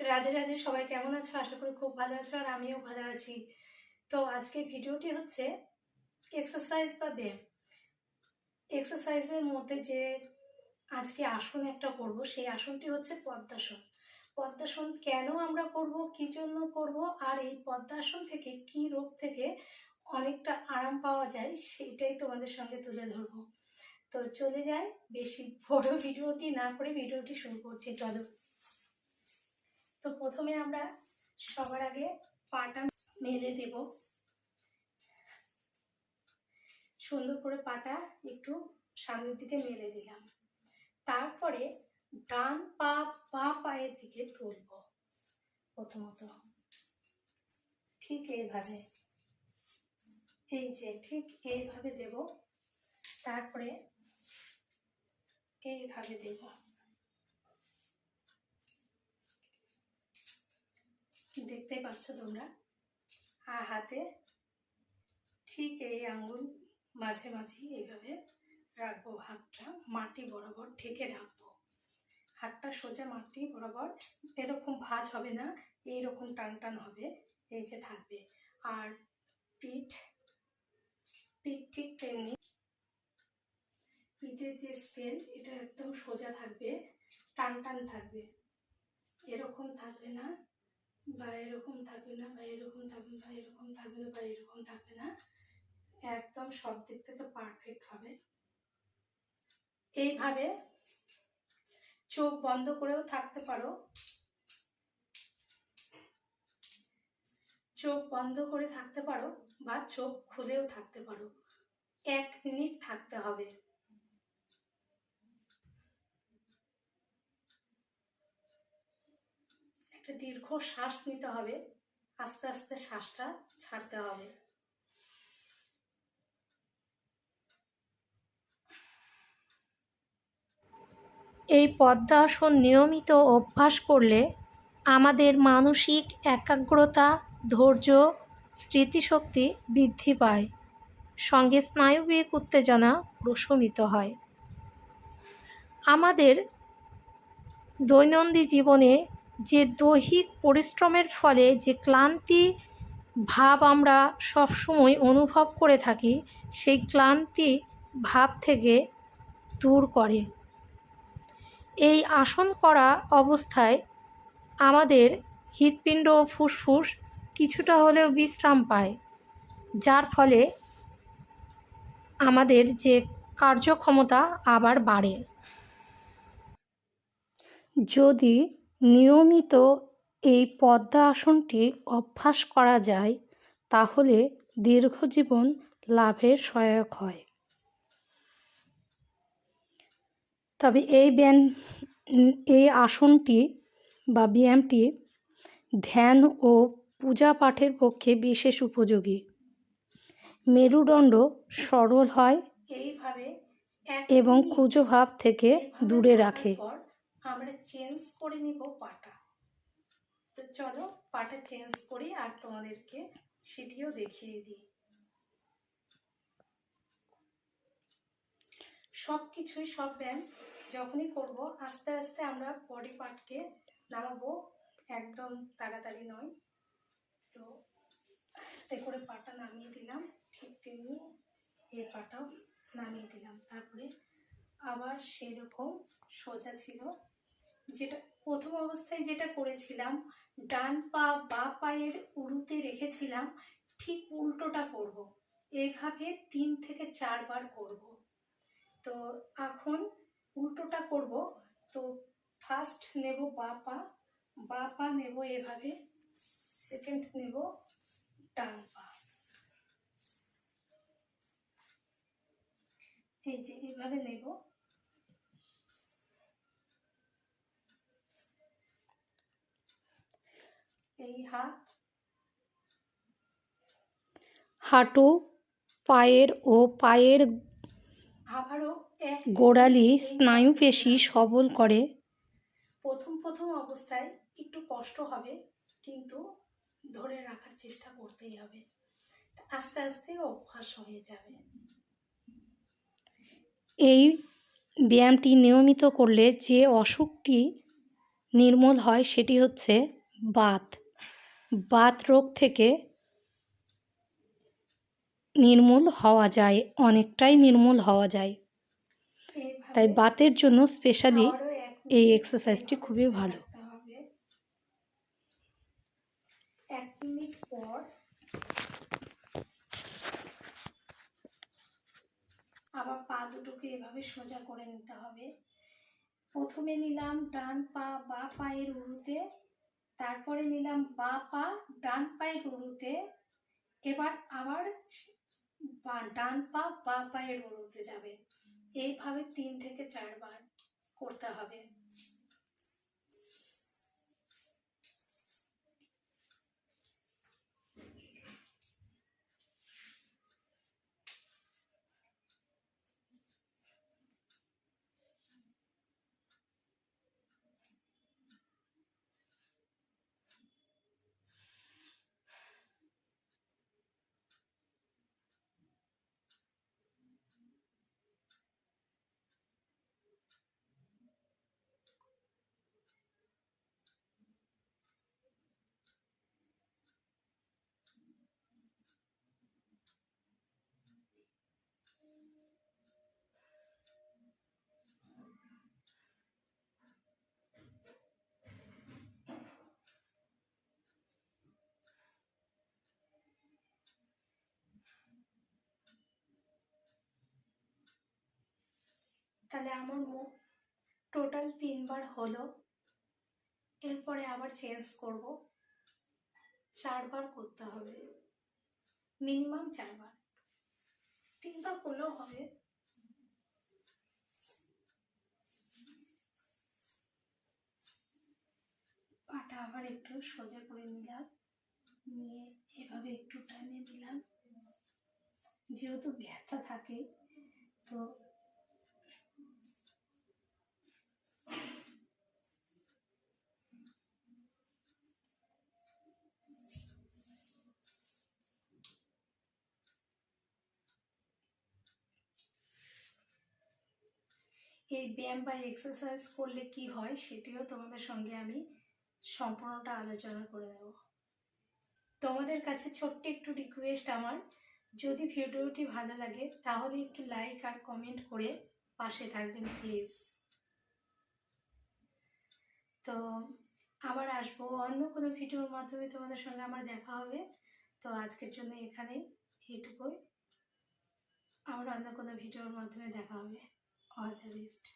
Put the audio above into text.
রাধে রাধে, সবাই কেমন আছো? আশা করি খুব ভালো আছো আর আমিও ভালো আছি। তো আজকে ভিডিওটি হচ্ছে এক্সারসাইজ বা ব্যায়াম। এক্সারসাইজের মধ্যে যে আজকে আসন একটা করব, সেই আসনটি হচ্ছে পদ্মাসন। পদ্মাসন কেন আমরা করব, কি জন্য করব, আর এই পদ্মাসন থেকে কি রোগ থেকে অনেকটা আরাম পাওয়া যায়, সেটাই তোমাদের সঙ্গে তুলে ধরবো। তো চলে যাই, বেশি বড় ভিডিওটি না করে ভিডিওটি শুরু করছি, চলো। প্রথমে আমরা সবার আগে পাটা মেলে দেব। সুন্দর করে পাটা একটু সামনের দিকে মেলে দিলাম। তারপরে ডান পা বা পায়ের দিকে তুলব প্রথমত। ঠিক এইভাবে। এই যে ঠিক এইভাবে দেব। তারপরে এইভাবে দেবো। দেখতে পাচ্ছ তোমরা। আর হাতে ঠিক এই আঙ্গুল মাঝে মাঝে এইভাবে রাখব হাতটা, মাটি বরাবর ঠেকে রাখব। হাতটা সোজা মাটি বরাবর, এরকম ভাঁজ হবে না, এইরকম টান টান হবে, এই যে থাকবে। আর পিঠ পিঠ ঠিক তেমনি পিঠের যে স্কেল এটা একদম সোজা থাকবে, টান টান থাকবে। এরকম থাকবে না বা এরকম থাকবে না বা এরকম থাকবে বা এরকম থাকবে না বা এরকম থাকবে না। একদম সব দিক থেকে পারফেক্ট হবে। এইভাবে চোখ বন্ধ করেও থাকতে পারো। চোখ বন্ধ করে থাকতে পারো বা চোখ খুলেও থাকতে পারো। এক মিনিট থাকতে হবে। একটা দীর্ঘ শ্বাস নিতে হবে। আস্তে আস্তে শ্বাসটা ছাড়তে হবে। এই পদ্মাসন নিয়মিত অভ্যাস করলে আমাদের মানসিক একাগ্রতা, ধৈর্য, স্মৃতিশক্তি বৃদ্ধি পায়। সঙ্গে স্নায়ুবিক উত্তেজনা প্রশমিত হয়। আমাদের দৈনন্দিন জীবনে যে দৈহিক পরিশ্রমের ফলে যে ক্লান্তি ভাব আমরা সবসময় অনুভব করে থাকি, সেই ক্লান্তি ভাব থেকে দূর করে। এই আসন করা অবস্থায় আমাদের হৃৎপিণ্ড ও ফুসফুস কিছুটা হলেও বিশ্রাম পায়, যার ফলে আমাদের যে কার্যক্ষমতা আবার বাড়ে। যদি নিয়মিত এই পদ্মা আসনটি অভ্যাস করা যায় তাহলে দীর্ঘজীবন লাভের সহায়ক হয়। তবে এই ব্যায়াম এই আসনটি বা ব্যায়ামটি ধ্যান ও পূজা পাঠের পক্ষে বিশেষ উপযোগী। মেরুদণ্ড সরল হয় এইভাবে এবং কুজো ভাব থেকে দূরে রাখে। আমরা চেঞ্জ করে নিব পাটা। তো চলো পাটা চেঞ্জ করি আর তোমাদেরকে সেটিও দেখিয়ে দিই। সব কিছুই সব ব্যায়াম যখনই করব, আস্তে আস্তে আমরা বডি পার্টকে নামাবো, একদম তাড়াতাড়ি নয়। তো আস্তে করে পাটা নামিয়ে দিলাম, ঠিক তেমনি এই পাটাও নামিয়ে দিলাম। তারপরে আবার সেরকম সোজা ছিল। যেটা প্রথম অবস্থায় যেটা করেছিলাম, ডান পা বা পায়ের উড়ুতে রেখেছিলাম, ঠিক উল্টোটা করব। এভাবে তিন থেকে চারবার করব। তো এখন উল্টোটা করব তো ফার্স্ট নেব বা পা বা পা নেব এভাবে সেকেন্ড নেব ডান পা এই যে এভাবে নেব এই হাত। হাঁটু পায়ের ও পায়ের আবারও এক গোড়ালি স্নায়ুপেশি সবল করে। প্রথম প্রথম অবস্থায় একটু কষ্ট হবে কিন্তু ধরে রাখার চেষ্টা করতেই হবে। আস্তে আস্তে অভ্যাস হয়ে যাবে। এই ব্যায়ামটি নিয়মিত করলে যে অসুখটি নির্মূল হয় সেটি হচ্ছে বাত। বাত রোগ থেকে নির্মূল হওয়া যায়, অনেকটাই নির্মূল হওয়া যায়। তাই বাতের জন্য স্পেশালি এই এক্সারসাইজটি খুবই ভালো। এক মিনিট পর আবার পা দুটোকে এভাবে সোজা করে নিতে হবে। প্রথমে নিলাম ডান পা বা পায়ের উরুতে তারপরে নিলাম বা পা, ডান পায়ের উরুতে। এবার আবার ডান পা বা পায়ের উরুতে যাবে। এইভাবে তিন থেকে চারবার করতে হবে। তাহলে আমার মুখ টোটাল তিনবার হলো। এরপরে আবার চেঞ্জ করব। চারবার করতে হবে। মিনিমাম চারবার। তিনবার করলেও হবে। পাটা আবার একটু সোজা করে নিলাম। নিয়ে এভাবে একটু টানিয়ে নিলাম। যেহেতু ব্যথা থাকে, তো এই ব্যায়াম বা এক্সারসাইজ করলে কি হয় সেটিও তোমাদের সঙ্গে আমি সম্পূর্ণটা আলোচনা করে দেব তোমাদের কাছে ছোট্ট একটু রিকোয়েস্ট আমার। যদি ভিডিওটি ভালো লাগে, তাহলে একটু লাইক আর কমেন্ট করে পাশে থাকবেন প্লিজ তো আবার আসব অন্য কোনো ভিডিওর মাধ্যমে তোমাদের সঙ্গে আমার দেখা হবে। তো আজকের জন্য এখানেই এইটুকুই আবার অন্য কোনো ভিডিওর মাধ্যমে দেখা হবে। all the rest.